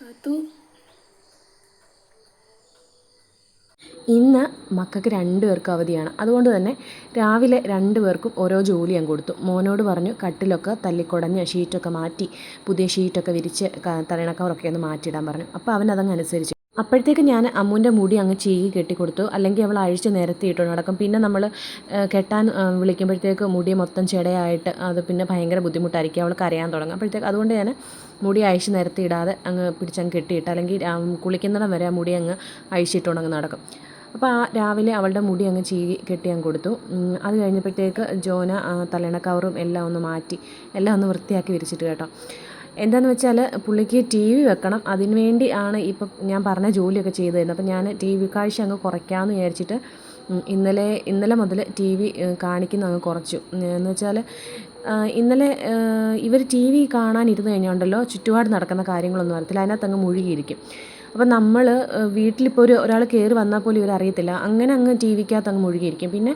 കാത്തു. ഇന്ന് മക്കൾക്ക് രണ്ട് പേർക്കും അവധിയാണ്. അതുകൊണ്ട് തന്നെ രാവിലെ രണ്ട് പേർക്കും ഓരോ ജോലി ഞാൻ കൊടുത്തു. മോനോട് പറഞ്ഞു കട്ടിലൊക്കെ തല്ലിക്കുടഞ്ഞ് ഷീറ്റൊക്കെ മാറ്റി പുതിയ ഷീറ്റൊക്കെ വിരിച്ച് തലയിണക്കവറൊക്കെ ഒന്ന് മാറ്റിയിടാൻ പറഞ്ഞു. അപ്പോൾ അവൻ അതങ്ങ് അനുസരിച്ചു അപ്പോഴത്തേക്ക് ഞാൻ അമ്മുവിന്റെ മുടി അങ്ങ് ചീകി കെട്ടിക്കൊടുത്തു. അല്ലെങ്കിൽ അവൾ അഴിച്ച് നിരത്തി ഇട്ടു നടക്കും പിന്നെ നമ്മൾ കെട്ടാൻ വിളിക്കുമ്പോഴത്തേക്ക് മുടി മൊത്തം ചെടയായിട്ട് അത് പിന്നെ ഭയങ്കര ബുദ്ധിമുട്ടായിരിക്കും. അവൾ കരയാൻ തുടങ്ങും. അപ്പോഴത്തേക്ക് അതുകൊണ്ട് ഞാൻ മുടി അഴിച്ച് നിരത്തി ഇടാതെ അങ്ങ് പിടിച്ചങ്ങ് കെട്ടിയിട്ട് അല്ലെങ്കിൽ കുളിക്കുന്നിടം വരെ മുടി അങ്ങ് അഴിച്ചിട്ടുണ്ടെങ്കിൽ നടക്കും. അപ്പോൾ ആ രാവിലെ അവളുടെ മുടി അങ്ങ് ചീകി കെട്ടി അങ്ങ് കൊടുത്തു. അത് കഴിഞ്ഞപ്പോഴത്തേക്ക് ജോന ആ, കവറും എല്ലാം ഒന്ന് മാറ്റി എല്ലാം ഒന്ന് വൃത്തിയാക്കി വിരിച്ചിട്ട് കേട്ടോ. എന്താണെന്ന് വെച്ചാൽ പുള്ളിക്ക് ടി വി വെക്കണം. അതിന് വേണ്ടി ആണ് ഇപ്പം ഞാൻ പറഞ്ഞ ജോലിയൊക്കെ ചെയ്തു തരുന്നത് അപ്പം ഞാൻ ടി വി കാഴ്ച അങ്ങ് കുറയ്ക്കാമെന്ന് വിചാരിച്ചിട്ട് ഇന്നലെ ഇന്നലെ മുതൽ ടി വി കാണിക്കുന്ന അങ്ങ് കുറച്ചു. എന്ന് വെച്ചാൽ ഇന്നലെ ഇവർ ടി വി കാണാനിരുന്ന് കഴിഞ്ഞുണ്ടല്ലോ ചുറ്റുപാട് നടക്കുന്ന കാര്യങ്ങളൊന്നും അറിയത്തില്ല. അതിനകത്ത് അങ്ങ് മുഴുകിയിരിക്കും. അപ്പം നമ്മൾ വീട്ടിലിപ്പോൾ ഒരു ഒരാൾ കയറി വന്നാൽ പോലും ഇവർ അറിയത്തില്ല അങ്ങനെ അങ്ങ് ടി വിക്കകത്ത് അങ്ങ് മുഴുകിയിരിക്കും. പിന്നെ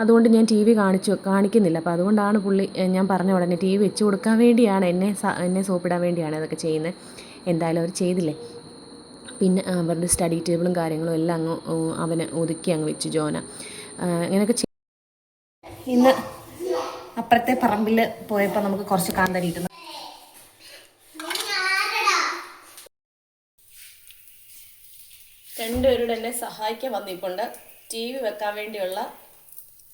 അതുകൊണ്ട് ഞാൻ ടി വി കാണിച്ചു കാണിക്കുന്നില്ല. അപ്പോൾ അതുകൊണ്ടാണ് പുള്ളി ഞാൻ പറഞ്ഞ ഉടനെ ടി വി വെച്ച് കൊടുക്കാൻ വേണ്ടിയാണ് എന്നെ എന്നെ സോപ്പിടാൻ വേണ്ടിയാണ് അതൊക്കെ ചെയ്യുന്നത്. എന്തായാലും അവർ ചെയ്തില്ലേ? പിന്നെ അവരുടെ സ്റ്റഡി ടേബിളും കാര്യങ്ങളും എല്ലാം അങ്ങ് അവനെ ഒതുക്കി അങ്ങ് വെച്ചു ജോന. അങ്ങനെയൊക്കെ ഇന്ന് അപ്പുറത്തെ പറമ്പിൽ പോയപ്പോൾ നമുക്ക് കുറച്ച് കാന്തരി കിട്ടുന്നു. രണ്ടുപേരോട് എന്നെ സഹായിക്കാൻ വന്നിപ്പുണ്ട് ടി വി വെക്കാൻ വേണ്ടിയുള്ള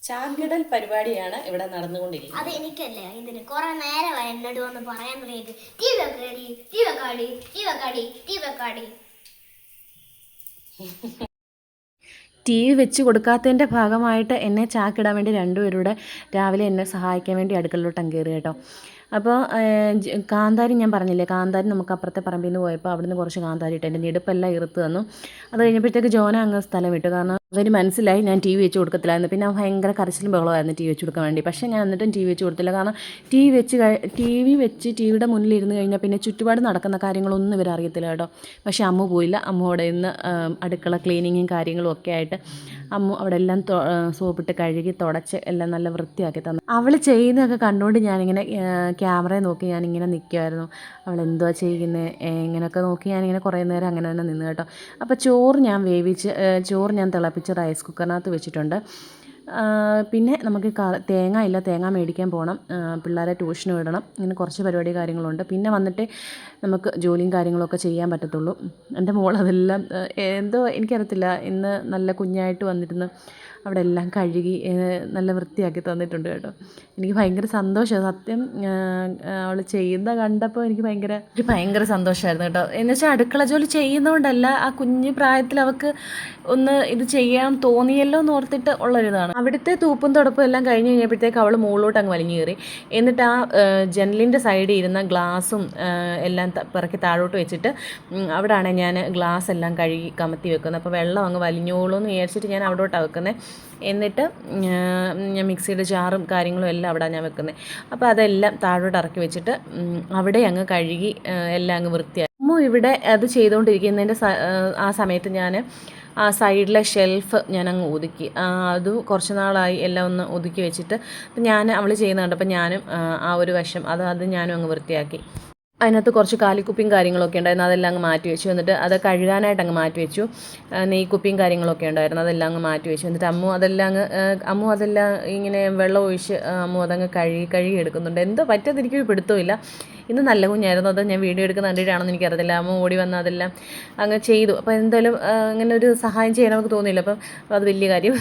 ചാകിടൽ പരിപാടിയാണ് ഇവിടെ നടന്നുകൊണ്ടിരിക്കുന്നത്. അത് എനിക്കല്ലേ ഇതിന് കുറെ നേരമായി എന്നോട് വന്ന് പറയാൻ വേണ്ടി ടീ വെക്കാടി ടീ വെക്കാടി ടീ വെക്കാടി ടീ വെക്കാടി. ടി വി വെച്ച് കൊടുക്കാത്തതിന്റെ ഭാഗമായിട്ട് എന്നെ ചാക്കിടാൻ വേണ്ടി രണ്ടുപേരുടെ രാവിലെ എന്നെ സഹായിക്കാൻ വേണ്ടി അടുക്കളിലോട്ട് അങ്ങ് കയറി കേട്ടോ അപ്പോൾ കാന്താരി ഞാൻ പറഞ്ഞില്ലേ കാന്താരി നമുക്ക് അപ്പുറത്തെ പറമ്പിൽ നിന്ന് പോയപ്പോൾ അവിടുന്ന് കുറച്ച് കാന്താരി ഇട്ട് എന്റെ ഞെടുപ്പെല്ലാം ഇറുത്ത് തന്നു. അത് കഴിഞ്ഞപ്പോഴത്തേക്ക് ജോന അങ്ങ് സ്ഥലം വിട്ടു. കാരണം അവന് മനസ്സിലായി. ഞാൻ ടി വി വെച്ച് കൊടുക്കത്തില്ലായിരുന്നു. പിന്നെ ഭയങ്കര കരച്ചിലും ബഹളമായിരുന്നു ടി വി വെച്ച് കൊടുക്കാൻ വേണ്ടി. പക്ഷേ ഞാൻ എന്നിട്ടും ടി വി വെച്ച് കൊടുത്തില്ല. കാരണം ടി വി വെച്ച് ടി വി വെച്ച് ടി വിയുടെ മുന്നിൽ ഇരുന്ന് കഴിഞ്ഞാൽ പിന്നെ ചുറ്റുപാട് നടക്കുന്ന കാര്യങ്ങളൊന്നും ഇവർ അറിയത്തില്ല കേട്ടോ. പക്ഷേ അമ്മ പോയില്ല. അമ്മ അവിടെ നിന്ന് അടുക്കള ക്ലീനിങ്ങും കാര്യങ്ങളും ഒക്കെ ആയിട്ട് അമ്മ അവിടെ എല്ലാം സോപ്പിട്ട് കഴുകി തുടച്ച് എല്ലാം നല്ല വൃത്തിയാക്കി തന്നു. അവൾ ചെയ്യുന്നതൊക്കെ കണ്ടുകൊണ്ട് ഞാനിങ്ങനെ ക്യാമറയെ നോക്കി ഞാനിങ്ങനെ നിൽക്കുമായിരുന്നു അവൾ എന്തുവാ ചെയ്യുന്നത് ഇങ്ങനെയൊക്കെ നോക്കി ഞാനിങ്ങനെ കുറേ നേരം അങ്ങനെ തന്നെ നിന്ന് കേട്ടോ. അപ്പോൾ ചോറ് ഞാൻ വേവിച്ച് ചോറ് ഞാൻ തിളപ്പിച്ച് റൈസ് കുക്കറിനകത്ത് വെച്ചിട്ടുണ്ട്. പിന്നെ നമുക്ക് തേങ്ങ ഇല്ല തേങ്ങ മേടിക്കാൻ പോകണം പിള്ളേരെ ട്യൂഷന് വിടണം. ഇങ്ങനെ കുറച്ച് പരിപാടി കാര്യങ്ങളുണ്ട്. പിന്നെ വന്നിട്ട് നമുക്ക് ജോലിയും കാര്യങ്ങളൊക്കെ ചെയ്യാൻ പറ്റത്തുള്ളൂ. എന്റെ മോൾ അതെല്ലാം എന്തോ എനിക്കറിയത്തില്ല. ഇന്ന് നല്ല കുഞ്ഞായിട്ട് വന്നിരുന്ന് അവിടെ എല്ലാം കഴുകി നല്ല വൃത്തിയാക്കി തന്നിട്ടുണ്ട് കേട്ടോ. എനിക്ക് ഭയങ്കര സന്തോഷം. സത്യം അവൾ ചെയ്യുന്ന കണ്ടപ്പോൾ എനിക്ക് ഭയങ്കര ഭയങ്കര സന്തോഷമായിരുന്നു കേട്ടോ. എന്ന് വെച്ചാൽ അടുക്കള ജോലി ചെയ്യുന്നതുകൊണ്ടല്ല ആ കുഞ്ഞു പ്രായത്തിൽ അവൾക്ക് ഒന്ന് ഇത് ചെയ്യാൻ തോന്നിയല്ലോ എന്ന് ഓർത്തിട്ട് ഉള്ളൊരിതാണ്. അവിടുത്തെ തൂപ്പും തുടപ്പും എല്ലാം കഴിഞ്ഞ് കഴിഞ്ഞപ്പോഴത്തേക്ക് അവൾ മുകളിലോട്ട് അങ്ങ് വലിഞ്ഞു കയറി. എന്നിട്ട് ആ ജനലിന്റെ സൈഡിൽ ഇരുന്ന ഗ്ലാസും എല്ലാം പിറക്കി താഴോട്ട് വെച്ചിട്ട് അവിടെയാണ് ഞാൻ ഗ്ലാസ് എല്ലാം കഴുകി കമത്തി വെക്കുന്നത്. അപ്പോൾ വെള്ളം അങ്ങ് വലിഞ്ഞോളൂ എന്ന് വിചാരിച്ചിട്ട് ഞാൻ അവിടോട്ടാണ് വെക്കുന്നത് എന്നിട്ട് ഞാൻ മിക്സിയുടെ ജാറും കാര്യങ്ങളും എല്ലാം അവിടെ ഞാൻ വെക്കുന്നത് അപ്പോൾ അതെല്ലാം താഴോട്ട് ഇറക്കി വെച്ചിട്ട് അവിടെ അങ്ങ് കഴുകി എല്ലാം അങ്ങ് വൃത്തിയാക്കി. അമ്മ ഇവിടെ അത് ചെയ്തുകൊണ്ടിരിക്കുന്നതിന്റെ ആ, സമയത്ത് ഞാൻ ആ സൈഡിലെ ഷെൽഫ് ഞാനങ്ങ് ഒതുക്കി. അത് കുറച്ച് നാളായി എല്ലാം ഒന്ന് ഒതുക്കി വെച്ചിട്ട് ഞാൻ അവൾ ചെയ്യുന്ന കണ്ടപ്പോൾ ഞാനും ആ ഒരു വശം അത് അത് ഞാനും അങ്ങ് വൃത്തിയാക്കി. അതിനകത്ത് കുറച്ച് കാലിക്കുപ്പിയും കാര്യങ്ങളൊക്കെ ഉണ്ടായിരുന്നു. അതെല്ലാം അങ്ങ് മാറ്റി വെച്ചു. എന്നിട്ട് അത് കഴുകാനായിട്ട് അങ്ങ് മാറ്റി വെച്ചു. നെയ്ക്കുപ്പിയും കാര്യങ്ങളൊക്കെ ഉണ്ടായിരുന്നു. അതെല്ലാം അങ്ങ് മാറ്റി വെച്ചു. എന്നിട്ട് അമ്മു അതെല്ലാം അങ്ങ് അമ്മു അതെല്ലാം ഇങ്ങനെ വെള്ളം ഒഴിച്ച് അമ്മു അതങ്ങ് കഴുകി കഴുകി എടുക്കുന്നുണ്ട്. എന്തോ പറ്റാതെ എനിക്ക് പിടുത്തമില്ല ഇന്ന് നല്ല കുഞ്ഞായിരുന്നു. അത് ഞാൻ വീഡിയോ എടുക്കുന്ന കണ്ടിട്ടാണെന്ന് എനിക്കറിയത്തില്ല. അമ്മ ഓടി വന്ന് അതെല്ലാം അങ്ങ് ചെയ്തു. അപ്പോൾ എന്തായാലും അങ്ങനെ ഒരു സഹായം ചെയ്യാൻ നമുക്ക് തോന്നിയില്ല. അപ്പം അത് വലിയ കാര്യം.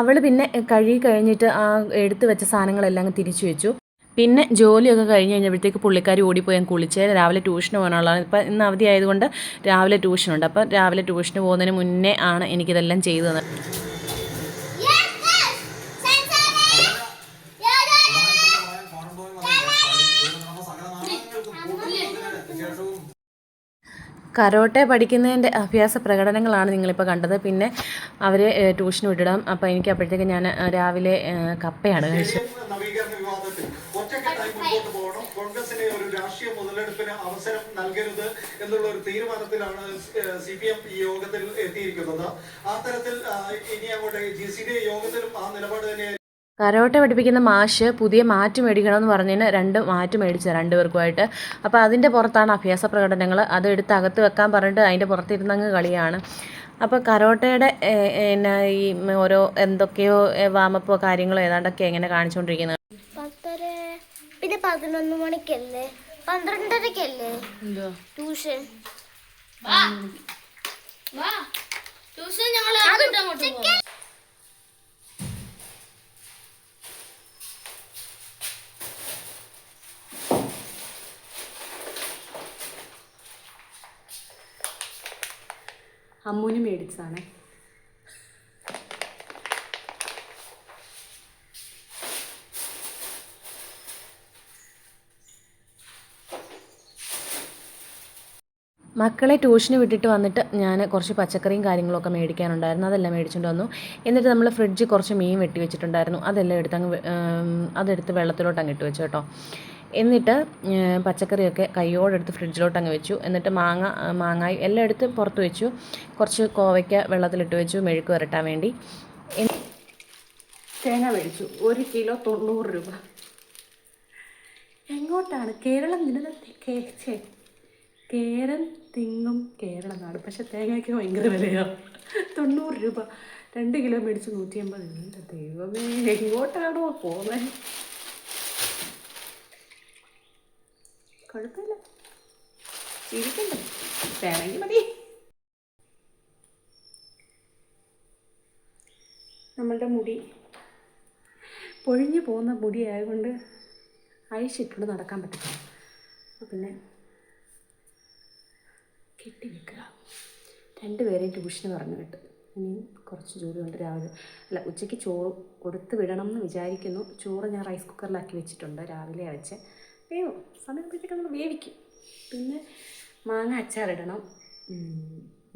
അവൾ പിന്നെ കഴുകി കഴിഞ്ഞിട്ട് ആ എടുത്ത് വെച്ച സാധനങ്ങളെല്ലാം അങ്ങ് തിരിച്ചു വെച്ചു. പിന്നെ ജോലിയൊക്കെ കഴിഞ്ഞ് കഴിഞ്ഞപ്പോഴത്തേക്ക് പുള്ളിക്കാരി ഓടിപ്പോയി ഞാൻ കുളിച്ച് രാവിലെ ട്യൂഷന് പോകാനുള്ളതാണ്. ഇപ്പം ഇന്ന് അവധി ആയതുകൊണ്ട് രാവിലെ ട്യൂഷനുണ്ട്. അപ്പം രാവിലെ ട്യൂഷന് പോകുന്നതിന് മുന്നേ ആണ് എനിക്കിതെല്ലാം ചെയ്തു കരോട്ടെ പഠിക്കുന്നതിന്റെ അഭ്യാസ പ്രകടനങ്ങളാണ് നിങ്ങളിപ്പോൾ കണ്ടത്. പിന്നെ അവരെ ട്യൂഷൻ വിട്ടിടാം. അപ്പോൾ എനിക്ക് അപ്പോഴത്തേക്ക് ഞാൻ രാവിലെ കപ്പയാണ് കഴിച്ചത്. കോൺഗ്രസിനെ ഒരു രാഷ്ട്രീയ മുതലെടുപ്പിന് അവസരം നൽകരുത് എന്നുള്ള ഒരു തീരുമാനത്തിലാണ് സി പി എം ഈ യോഗത്തിൽ എത്തിയിരിക്കുന്നത്. ആ തരത്തിൽ ഇനി അങ്ങോട്ട് ജി സി ഡി യോഗത്തിലും ആ നിലപാട് തന്നെ കരോട്ട പഠിപ്പിക്കുന്ന മാഷ് പുതിയ മാറ്റ് മേടിക്കണമെന്ന് പറഞ്ഞതിന് രണ്ട് മാറ്റ് മേടിച്ച രണ്ടുപേർക്കുമായിട്ട്. അപ്പോൾ അതിന്റെ പുറത്താണ് അഭ്യാസ പ്രകടനങ്ങൾ അത് എടുത്ത് അകത്ത് വെക്കാൻ പറഞ്ഞിട്ട് അതിന്റെ പുറത്തിരുന്നങ്ങ് കളിയാണ്. അപ്പോൾ കരോട്ടയുടെ പിന്നെ ഈ ഓരോ എന്തൊക്കെയോ വാമപ്പോ കാര്യങ്ങളോ ഏതാണ്ടൊക്കെ എങ്ങനെ കാണിച്ചുകൊണ്ടിരിക്കുന്നത് പിന്നെ പതിനൊന്ന് മണിക്കല്ലേ? പന്ത്രണ്ടരക്കല്ലേ? ട്യൂഷൻ. ട്യൂഷൻ ഞങ്ങൾ അമ്മൂന് മേടിച്ചതാണ്. മക്കളെ ട്യൂഷന് വിട്ടിട്ട് വന്നിട്ട് ഞാൻ കുറച്ച് പച്ചക്കറിയും കാര്യങ്ങളൊക്കെ മേടിക്കാനുണ്ടായിരുന്നു. അതെല്ലാം മേടിച്ചുകൊണ്ട് വന്നു. എന്നിട്ട് നമ്മൾ ഫ്രിഡ്ജ് കുറച്ച് മീൻ വെട്ടി വെച്ചിട്ടുണ്ടായിരുന്നു. അതെല്ലാം എടുത്ത് അങ്ങ് അതെടുത്ത് വെള്ളത്തിലോട്ട് അങ്ങ് ഇട്ട് വെച്ചു കേട്ടോ. എന്നിട്ട് പച്ചക്കറിയൊക്കെ കയ്യോടെടുത്ത് ഫ്രിഡ്ജിലോട്ട് അങ്ങ് വെച്ചു. എന്നിട്ട് മാങ്ങ മാങ്ങായി എല്ലാം എടുത്ത് പുറത്ത് വെച്ചു. കുറച്ച് കോവയ്ക്ക വെള്ളത്തിലിട്ട് വെച്ചു മെഴുക്ക് വരട്ടാൻ വേണ്ടി. തേങ്ങ മേടിച്ചു. ഒരു കിലോ തൊണ്ണൂറ് രൂപ. എങ്ങോട്ടാണ്? കേരളം നിലനിർത്തി കേരം തിങ്ങും കേരള നാട്. പക്ഷെ തേങ്ങയ്ക്ക് ഭയങ്കര വിലയാണ് തൊണ്ണൂറ് രൂപ. രണ്ട് കിലോ മേടിച്ച് നൂറ്റി അമ്പത് ദൈവമേ എങ്ങോട്ടാണോ പോകുന്നത് കുഴപ്പമില്ല. ഇരിക്കണ്ടേ. വേണമെങ്കിൽ മതി. നമ്മളുടെ മുടി പൊഴിഞ്ഞു പോകുന്ന മുടി ആയതുകൊണ്ട് അഴിച്ചിട്ടുണ്ട് നടക്കാൻ പറ്റില്ല പിന്നെ കെട്ടി വെക്കുക രണ്ടുപേരെയും ട്യൂഷന് പറഞ്ഞു വിട്ടു. ഇനി കുറച്ച് ജോലിയുണ്ട് രാവിലെ. അല്ല ഉച്ചയ്ക്ക് ചോറ് കൊടുത്ത് വിടണം എന്ന് വിചാരിക്കുന്നു. ചോറ് ഞാൻ റൈസ് കുക്കറിലാക്കി വെച്ചിട്ടുണ്ട്. രാവിലെ വെച്ച് വേവും സമയത്തേക്ക് നമ്മൾ വേവിക്കും. പിന്നെ മാങ്ങ അച്ചാറിടണം.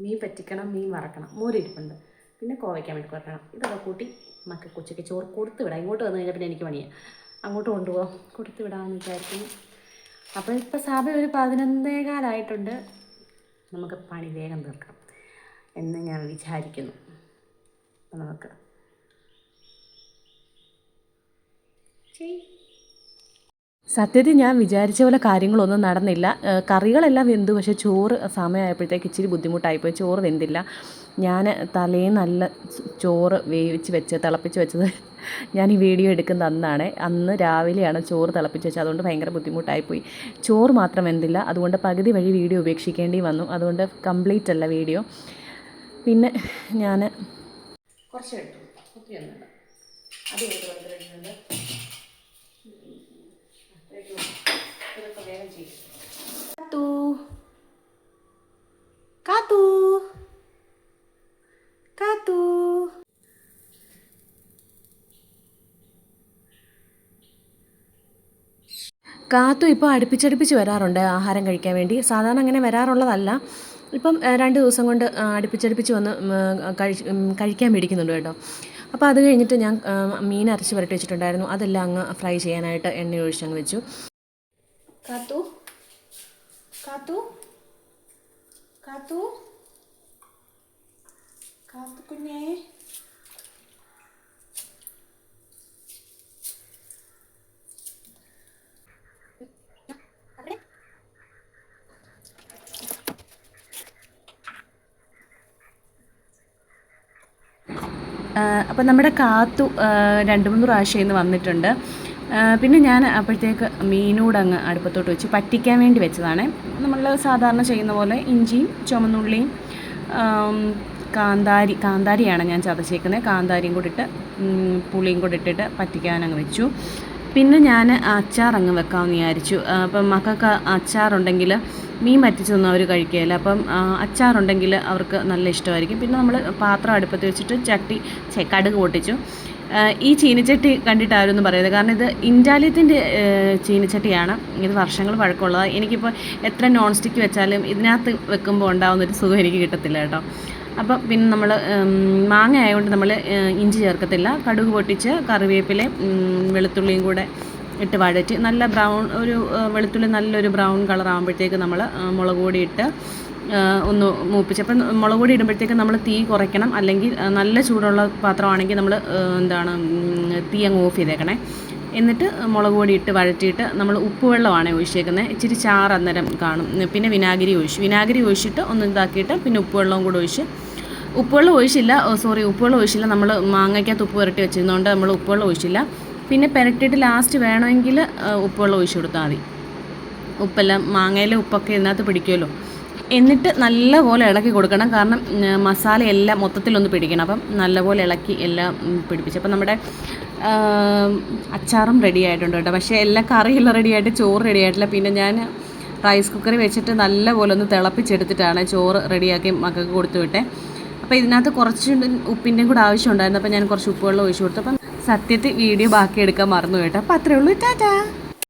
മീൻ പറ്റിക്കണം മീൻ വറക്കണം. മോരിരിപ്പുണ്ട് പിന്നെ കോവയ്ക്കാൻ വേണ്ടി കുറക്കണം ഇതൊക്കെ കൂട്ടി മക്ക ഉച്ചയ്ക്ക് ചോറ് കൊടുത്ത് വിടാം. ഇങ്ങോട്ട് വന്നു കഴിഞ്ഞാൽ പിന്നെ എനിക്ക് പണിയാണ് അങ്ങോട്ട് കൊണ്ടുപോകാം കൊടുത്ത് വിടാമെന്ന് വിചാരിക്കുന്നു. അപ്പോൾ ഇപ്പോൾ സമയം ഒരു പതിനൊന്നേകാലായിട്ടുണ്ട്. നമുക്ക് പണി വേഗം തീർക്കണം എന്ന് ഞാൻ വിചാരിക്കുന്നു. അപ്പം നമുക്ക് ചെയ് സത്യത്തിൽ ഞാൻ വിചാരിച്ച പോലെ കാര്യങ്ങളൊന്നും നടന്നില്ല. കറികളെല്ലാം വെന്തു. പക്ഷേ ചോറ് സമയമായപ്പോഴത്തേക്ക് ഇച്ചിരി ബുദ്ധിമുട്ടായിപ്പോയി. ചോറ് വെന്തില്ല. ഞാൻ തലേ നല്ല ചോറ് വേവിച്ച് വെച്ച് തിളപ്പിച്ച് വെച്ചത് ഞാൻ ഈ വീഡിയോ എടുക്കുന്ന അന്നാണ്. അന്ന് രാവിലെയാണ് ചോറ് തിളപ്പിച്ച് വെച്ചത്. അതുകൊണ്ട് ഭയങ്കര ബുദ്ധിമുട്ടായിപ്പോയി. ചോറ് മാത്രം വെന്തില്ല. അതുകൊണ്ട് പകുതി വഴി വീഡിയോ ഉപേക്ഷിക്കേണ്ടി വന്നു. അതുകൊണ്ട് കംപ്ലീറ്റ് അല്ല വീഡിയോ. പിന്നെ ഞാൻ കുറച്ച് എടുത്തു. അത് എടുത്ത് വെച്ചിട്ടുണ്ട് ഇതൊക്കെ വേഗം ചെയ്യും കാത്തു കാത്തു കാത്തു കാത്തു ഇപ്പോൾ അടുപ്പിച്ചടുപ്പിച്ച് വരാറുണ്ട് ആഹാരം കഴിക്കാൻ വേണ്ടി. സാധാരണ അങ്ങനെ വരാറുള്ളതല്ല. ഇപ്പം രണ്ട് ദിവസം കൊണ്ട് അടുപ്പിച്ചടുപ്പിച്ച് വന്ന് കഴി കഴിക്കാൻ മേടിക്കുന്നുണ്ട് കേട്ടോ. അപ്പോൾ അത് കഴിഞ്ഞിട്ട് ഞാൻ മീൻ അരച്ച് പുരട്ടി വെച്ചിട്ടുണ്ടായിരുന്നു. അതെല്ലാം അങ്ങ് ഫ്രൈ ചെയ്യാനായിട്ട് എണ്ണ ഒഴിച്ചങ്ങ് വെച്ചു. കാത്തു കാത്തു കാത്തു. കാത്തു കുഞ്ഞേ. അപ്പം നമ്മുടെ കാത്തു രണ്ട് മൂന്ന് പ്രാവശ്യം ഇന്ന് വന്നിട്ടുണ്ട്. പിന്നെ ഞാൻ അപ്പോഴത്തേക്ക് മീനൂടെ അങ്ങ് അടുപ്പത്തോട്ട് വെച്ച് പറ്റിക്കാൻ വേണ്ടി വെച്ചതാണ്. നമ്മൾ സാധാരണ ചെയ്യുന്ന പോലെ ഇഞ്ചിയും ചുമന്നുള്ളിയും കാന്താരി കാന്താരിയാണ് ഞാൻ ചതച്ചേക്കുന്നത്. കാന്താരിയും കൂടി ഇട്ട് പുളിയും കൂടി ഇട്ടിട്ട് പറ്റിക്കാൻ അങ്ങ് വെച്ചു. പിന്നെ ഞാൻ അച്ചാർ അങ്ങ് വെക്കാമെന്ന് വിചാരിച്ചു. അപ്പം മക്കൾക്ക് അച്ചാറുണ്ടെങ്കിൽ മീൻ പറ്റിച്ചൊന്നും അവർ കഴിക്കുകയില്ല. അപ്പം അച്ചാറുണ്ടെങ്കിൽ അവർക്ക് നല്ല ഇഷ്ടമായിരിക്കും. പിന്നെ നമ്മൾ പാത്രം അടുപ്പത്ത് വെച്ചിട്ട് ചട്ടി കടുക് പൊട്ടിച്ചു. ഈ ചീനിച്ചട്ടി കണ്ടിട്ട് ആരും ഒന്നും പറയരുത്. കാരണം ഇത് ഇൻഡാലിയത്തിന്റെ ചീനിച്ചട്ടിയാണ്. ഇത് വർഷങ്ങൾ പഴക്കമുള്ളതാണ് എനിക്കിപ്പോൾ എത്ര നോൺ സ്റ്റിക്ക് വെച്ചാലും ഇതിനകത്ത് വെക്കുമ്പോൾ ഉണ്ടാകുന്നൊരു സുഖം എനിക്ക് കിട്ടത്തില്ല കേട്ടോ. അപ്പം പിന്നെ നമ്മൾ മാങ്ങ ആയതുകൊണ്ട് നമ്മൾ ഇഞ്ചി ചേർക്കത്തില്ല. കടുക് പൊട്ടിച്ച് കറിവേപ്പിലെ വെളുത്തുള്ളിയും കൂടെ ഇട്ട് വഴറ്റി. നല്ല ബ്രൗൺ ഒരു വെളുത്തുള്ളി നല്ലൊരു ബ്രൗൺ കളർ ആകുമ്പോഴത്തേക്ക് നമ്മൾ മുളക് പൊടി ഇട്ട് ഒന്ന് മൂപ്പിച്ച്. അപ്പം മുളക് പൊടി ഇടുമ്പോഴത്തേക്ക് നമ്മൾ തീ കുറയ്ക്കണം. അല്ലെങ്കിൽ നല്ല ചൂടുള്ള പാത്രമാണെങ്കിൽ നമ്മൾ എന്താണ് തീ അങ്ങ് ഓഫ് ചെയ്തേക്കണേ. എന്നിട്ട് മുളക് പൊടി ഇട്ട് വഴറ്റിയിട്ട് നമ്മൾ ഉപ്പുവെള്ളമാണ് ഒഴിച്ചേക്കുന്നത്. ഇച്ചിരി ചാറ് അന്നേരം കാണും. പിന്നെ വിനാഗിരി ഒഴിച്ചു. വിനാഗിരി ഒഴിച്ചിട്ട് ഒന്ന് ഇതാക്കിയിട്ട് പിന്നെ ഉപ്പുവെള്ളവും കൂടെ ഒഴിച്ച്. ഉപ്പുവെള്ളം ഒഴിച്ചില്ല. സോറി ഉപ്പുവെള്ളം ഒഴിച്ചില്ല. നമ്മൾ മാങ്ങയ്ക്കകത്ത് ഉപ്പ് പുരട്ടി വെച്ചിരുന്നതുകൊണ്ട് നമ്മൾ ഉപ്പുവെള്ളം ഒഴിച്ചില്ല. പിന്നെ പുരട്ടിയിട്ട് ലാസ്റ്റ് വേണമെങ്കിൽ ഉപ്പുവെള്ളം ഒഴിച്ചു കൊടുത്താൽ മതി. ഉപ്പെല്ലാം മാങ്ങയിലെ ഉപ്പൊക്കെ ഇതിനകത്ത് പിടിക്കുമല്ലോ. എന്നിട്ട് നല്ലപോലെ ഇളക്കി കൊടുക്കണം. കാരണം മസാല എല്ലാം മൊത്തത്തിലൊന്ന് പിടിക്കണം. അപ്പം നല്ലപോലെ ഇളക്കി എല്ലാം പിടിപ്പിച്ചു. അപ്പം നമ്മുടെ അച്ചാറും റെഡി ആയിട്ടുണ്ട് കേട്ടോ. പക്ഷേ എല്ലാം കറിയെല്ലാം റെഡി ആയിട്ട് ചോറ് റെഡി ആയിട്ടില്ല. പിന്നെ ഞാൻ റൈസ് കുക്കറിൽ വെച്ചിട്ട് നല്ലപോലെ ഒന്ന് തിളപ്പിച്ചെടുത്തിട്ടാണ് ചോറ് റെഡിയാക്കി മക്കൾക്ക് കൊടുത്തു വിട്ടെ. അപ്പോൾ ഇതിനകത്ത് കുറച്ച് ഉപ്പിന്റെയും കൂടെ ആവശ്യമുണ്ടായിരുന്നു. അപ്പോൾ ഞാൻ കുറച്ച് ഉപ്പുവെള്ളം ഒഴിച്ചു കൊടുത്തു. അപ്പം സത്യത്തിൽ വീഡിയോ ബാക്കി എടുക്കാൻ മറന്നു കേട്ടോ. അപ്പോൾ അത്രേ ഉള്ളൂ. ടാറ്റാ.